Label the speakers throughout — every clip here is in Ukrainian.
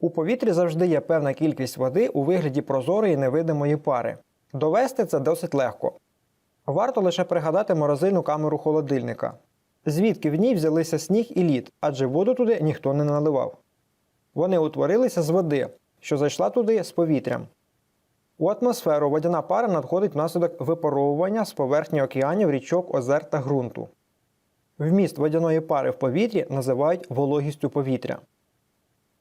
Speaker 1: У повітрі завжди є певна кількість води у вигляді прозорої невидимої пари. Довести це досить легко. Варто лише пригадати морозильну камеру холодильника, звідки в ній взялися сніг і лід, адже воду туди ніхто не наливав. Вони утворилися з води, що зайшла туди з повітрям. У атмосферу водяна пара надходить внаслідок випаровування з поверхні океанів, річок, озер та ґрунту. Вміст водяної пари в повітрі називають вологістю повітря.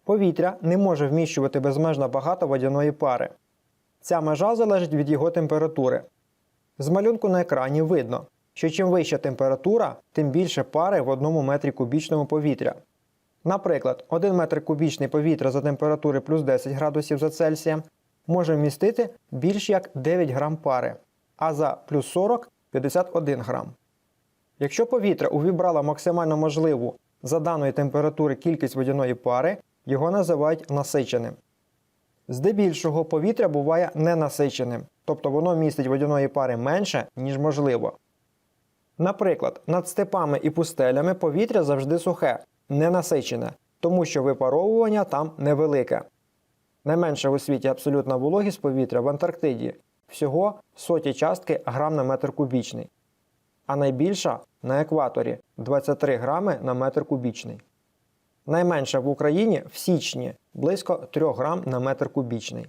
Speaker 1: Повітря не може вміщувати безмежно багато водяної пари. Ця межа залежить від його температури. З малюнку на екрані видно, що чим вища температура, тим більше пари в одному метрі кубічному повітря. Наприклад, 1 метр кубічний повітря за температури плюс 10 градусів за Цельсієм може вмістити більш як 9 грам пари, а за плюс 40 51 грам. Якщо повітря увібрало максимально можливу за даної температури кількість водяної пари, його називають насиченим. Здебільшого повітря буває ненасиченим, тобто воно містить водяної пари менше, ніж можливо. Наприклад, над степами і пустелями повітря завжди сухе, ненасичене, тому що випаровування там невелике. Найменша у світі абсолютна вологість повітря в Антарктиді всього соті частки грам на метр кубічний, а найбільша на екваторі 23 грами на метр кубічний. Найменша в Україні в січні близько 3 грам на метр кубічний.